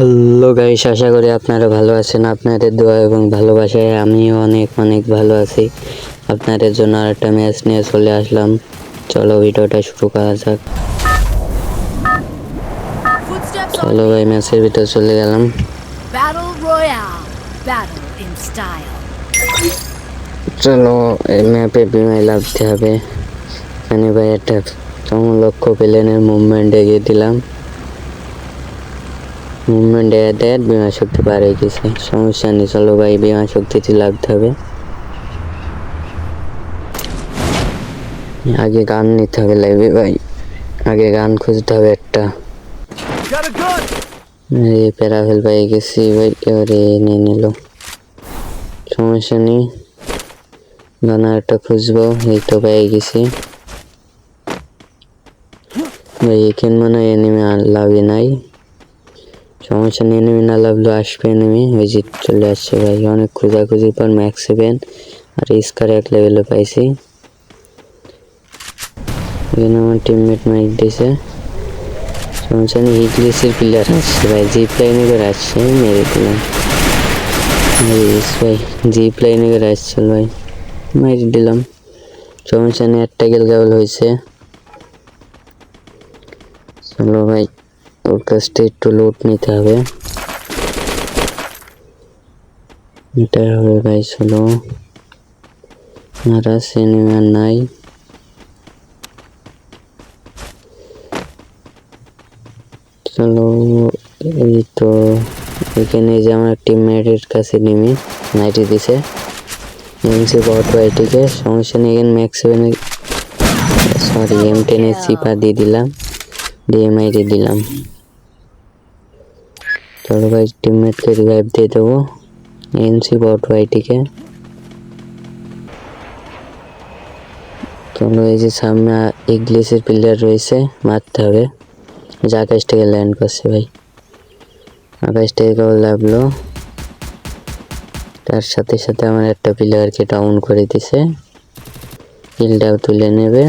Hello guys আশা করি আপনারা ভালো আছেন। আপনাদের দোয়া এবং ভালোবাসায় আমিও অনেক অনেক ভালো আছি। আপনাদের জন্য আর একটা ম্যাচ নিয়ে চলে আসলাম। চলো ভিডিওটা শুরু করা যাক। চলো ভাই ম্যাচের ভিতরে চলে গেলাম. চলো এই ম্যাপে বিমায় লাভতে হবে। এখানে ভাই একটা চমলক্ষ প্লেনের মুভমেন্ট এগিয়ে দিলাম। মুভমেন্ট দেয় বিমা শক্তি পার গেছে। সমস্যা নেই, চলো ভাই বিমা শক্তিতে লাগতে হবে। আগে গান নিতে হবে লাইভে ভাই। আগে গান খুঁজতে হবে একটা! প্যারাভেল পাই গেছি ভাই, এবারে নিয়ে নিল। সমস্যা নেই। গানা একটা খুঁজবো, এই তো পেয়ে গেছি। ভাই, এখানে মনে এনিমি লাভই নাই। সমস্যা নেই এনিমি না লাভলেও আসবে এনিমি ওই যে চলে আসছে ভাই, অনেক খোঁজাখুঁজির পর ম্যাক্স সেভেন আর স্কার এক লেভেলে পাইছি। এখানে আমার টিমমেট মাইক দিয়েছে সমস্যা নেই ইংলিশের প্লেয়ার আসছে ভাই জিপ লাইনে করে আসছে, মেরে দিলাম। ভাই জিপ লাইনে করে আসছিল ভাই, মেরে দিলাম। সমস্যা নেই একটা গেল কেবল হয়েছে। চলো ভাই। ওর কাছ থেকে একটু লোড নিতে হবে। এটা হবে ভাই চলো আর সিনেমা নাই। চলো এই তো এখানে যে আমার টিমমেটের কাছে নেমে নাইটি দিছে। এমসি বট বাইটিকে সমস্যা নেই এখানে ম্যাক্স সেভেনে সরি এম টেনের চিপা দিয়ে দিলাম। দিয়ে মাইরে দিলাম। চলো ভাই টিমমেটকে রিভাইভ দিয়ে দেবো। এমসি বট বাইটিকে চলো এই যে সামনে ইংলিশের প্লেয়ার রয়েছে, মারতে হবে। যে আকাশ থেকে ল্যান্ড করছে ভাই। আকাশ থেকে কেবল লাগল। তার সাথে সাথে আমার একটা প্লেয়ারকে ডাউন করে দিছে। কিলটাও তুলে নেবে।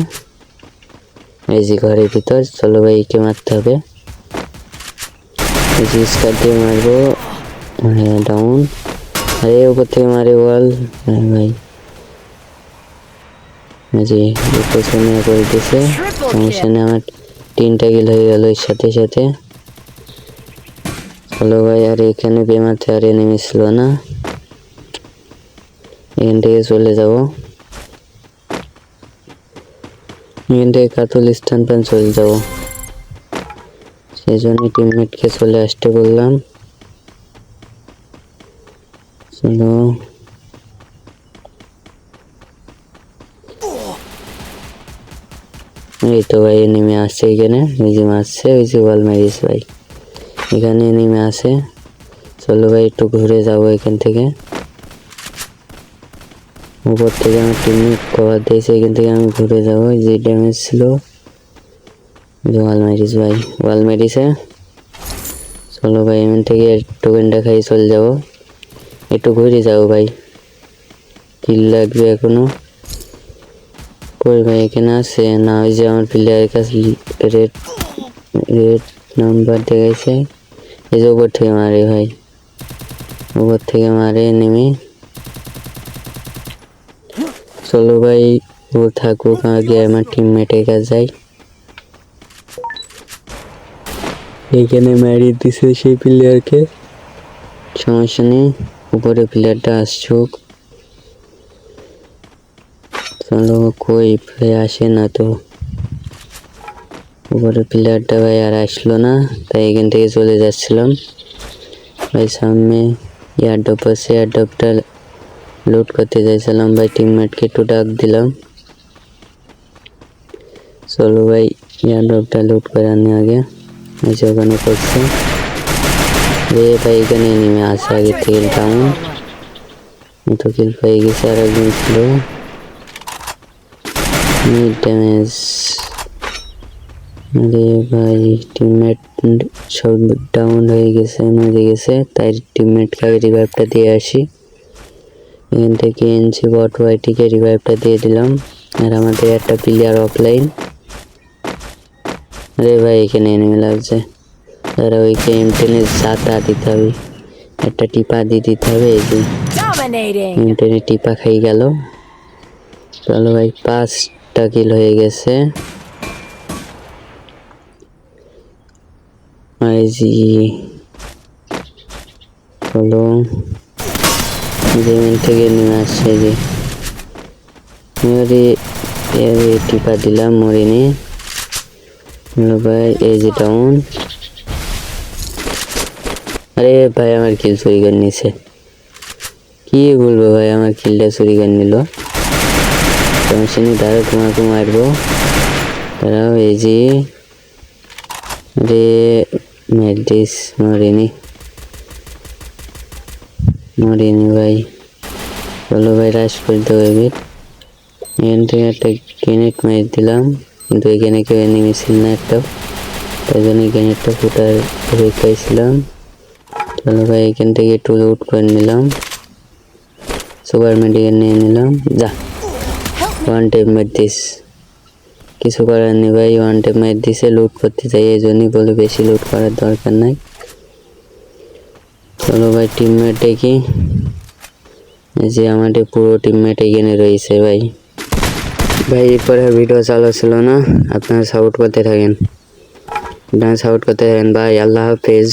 এই যে ঘরের ভিতর, চলো ভাই মারতে হবে। যে স্কার দিয়ে মারবো হ্যাঁ ডাউন আরে উপর থেকে মারে ওয়াল হ্যাঁ ভাই যে পেছনে করে দিছে। সমস্যা নেই আমার তিনটা গিল হয়ে গেল এর সাথে সাথে। হ্যালো ভাই আর এখানে বেমাতে আর এনেমি ছিল না। এখান থেকে চলে যাব। এখান থেকে কাতল স্থান পান চলে যাব। সেই জন্য টিমমেটকে চলে আসতে বললাম। চলো। এই তো ভাই নেমে আসছে এখানে। যে মারছে, ওই যে বল মারিস ভাই। এখানে নেমে আসে চলো ভাই, একটু ঘুরে যাব এখান থেকে। উপর থেকে আমার টিমমেট কভার দিয়েছে, এখান থেকে আমি ঘুরে যাব। যে ড্যামেজ ছিল। ওয়াল মারিস ভাই। ওয়াল মারিসে চলো ভাই, এখান থেকে টোকেনটা খাই, চলে যাব। একটু ঘুরে যাব ভাই। কিল লাগবে এখনও। কই ভাই, এখানে আছে? না, ওই যে আমার প্লেয়ারের কাছে রেড রেড নাম্বার দেখাইছে। এই যে উপর থেকে মারে ভাই। উপর থেকে মারে নেমে চলো ভাই, ও থাকুক, আগে আমার টিমমেটের কাছে যাই। এখানে মারিয়ে দিছে সেই প্লেয়ারকে সমস্যা নেই, উপরে প্লেয়ারটা আসছুক চলো, কই ভাই আসে না তো? উপরে প্লেয়ারটা ভাই আর আসলো না, তাই এখান থেকে চলে যাচ্ছিলাম। ভাই, সামনে এয়ারড্রপ আছে এয়ারড্রপটা লুট করতে যাইছিলাম। ভাই টিমমেটকে একটু ডাক দিলাম। চলো ভাই এয়ারড্রপটা লুট করে আনি আগে। এই যে ওখানে করছে রে ভাই এখানে নেমে আসে আগে থেকে ডাউন তো কিল পেয়ে গেছে আর একজন ছিল মিড ড্যামেজ আরে ভাই টিমমেট সব ডাউন হয়ে গেছে মরে গেছে তাই টিমমেটকে আগে রিভাইভটা দিয়ে আসি এখান থেকে এনসি বট ওয়াইটিকে রিভাইভটা দিয়ে দিলাম আর আমাদের একটা প্লেয়ার অফলাইন আরে ভাই এখানে এনিমি লাগছে। তারা ওইকে এম টেনে দিতে হবে। একটা টিপা দিয়ে দিতে হবে এই যে. এম টেনে টিপা খাই গেল। চলো ভাই পাঁচটা কিল হয়ে গেছে। এই জি চলো। জমিন থেকে নেমে আসছে যে টিপা দিলাম মরিনি। আরে ভাই, আমার কিল চুরি করে নিছে। কি বলব ভাই, আমার কিলটা চুরি করে নিল দাঁড়া তোমাকে মারবো। দাঁড়াও, এই যে। রে মেডিস মরিনি। মরিনি ভাই। চলো ভাই রাশ করতে হবে। এখান থেকে একটা গ্রেনেড মেরে দিলাম। কিন্তু এখানে কেউ এনিমি ছিল না একটা। তাই জন্য গ্রেনেডটা ফুটার রেখেছিলাম চলো ভাই, এখান থেকে একটু লুট করে নিলাম। সুপার মেডিকেল নিয়ে নিলাম। যা ওয়ান টেপ মেট দিস। কিছু করার নেই ভাই ওয়ান টেপ মেট দিছে লুট করতে চাই, এই জন্যই বলে বেশি লুট করার দরকার নাই। চলো ভাই টিমমেট দেখি। যে আমাদের পুরো টিমমেট এখানে রয়েছে ভাই। ভাই এরপরে ভিডিও চালু ছিল না। আপনারা সাপোর্ট করতে থাকেন। আপনারা সাপোর্ট করতে থাকেন। ভাই, আল্লাহ হাফেজ।